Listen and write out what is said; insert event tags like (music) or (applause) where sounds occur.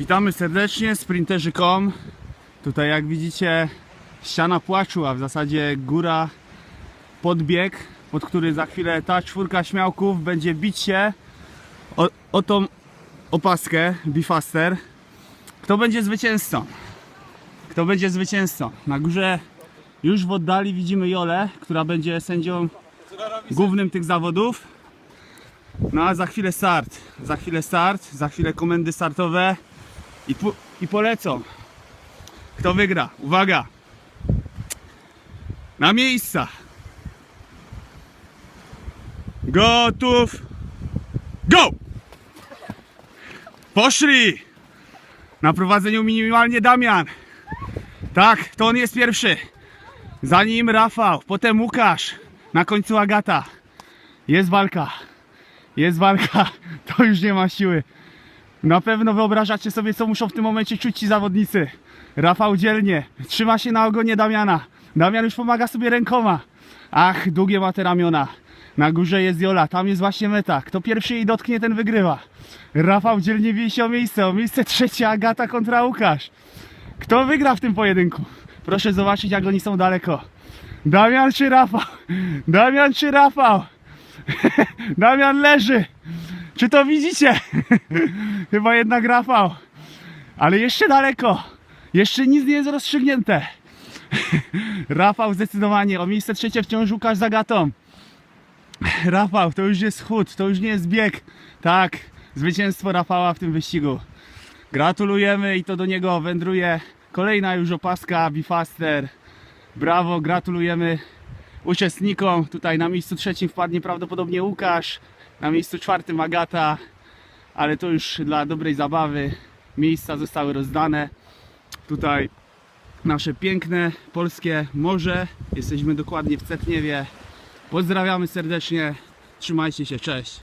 Witamy serdecznie, sprinterzy.com. Tutaj jak widzicie ściana płaczu, a w zasadzie góra, podbieg, pod który za chwilę ta czwórka śmiałków będzie bić się o, o tą opaskę Bifaster. Kto będzie zwycięzcą? Kto będzie zwycięzcą? Na górze już w oddali widzimy Jolę, która będzie sędzią głównym tych zawodów. No a za chwilę start, za chwilę start, za chwilę komendy startowe i, pu- i polecą. Kto wygra? Uwaga! Na miejsca! Gotów! Go! Poszli! Na prowadzeniu minimalnie Damian. Tak, to on jest pierwszy. Za nim Rafał, potem Łukasz, na końcu Agata. Jest walka. Jest walka. (laughs) To już nie ma siły. Na pewno wyobrażacie sobie, co muszą w tym momencie czuć ci zawodnicy. Rafał dzielnie, trzyma się na ogonie Damiana. Damian już pomaga sobie rękoma. Ach, długie ma te ramiona. Na górze jest Jola, tam jest właśnie meta. Kto pierwszy jej dotknie, ten wygrywa. Rafał dzielnie bije się o miejsce. O miejsce trzecie Agata kontra Łukasz. Kto wygra w tym pojedynku? Proszę zobaczyć, jak oni są daleko. Damian czy Rafał? Damian czy Rafał? (laughs) Damian leży. Czy to widzicie? (laughs) Chyba jednak Rafał. Ale jeszcze daleko. Jeszcze nic nie jest rozstrzygnięte. (laughs) Rafał zdecydowanie. O miejsce trzecie wciąż Łukasz za gatą. (laughs) Rafał, to już jest chód, to już nie jest bieg. Tak, zwycięstwo Rafała w tym wyścigu. Gratulujemy i to do niego wędruje kolejna już opaska Bifaster. Brawo, gratulujemy uczestnikom. Tutaj na miejscu trzecim wpadnie prawdopodobnie Łukasz, na miejscu czwartym Agata, ale to już dla dobrej zabawy. Miejsca zostały rozdane. Tutaj nasze piękne polskie morze. Jesteśmy dokładnie w Cetniewie. Pozdrawiamy serdecznie. Trzymajcie się, cześć.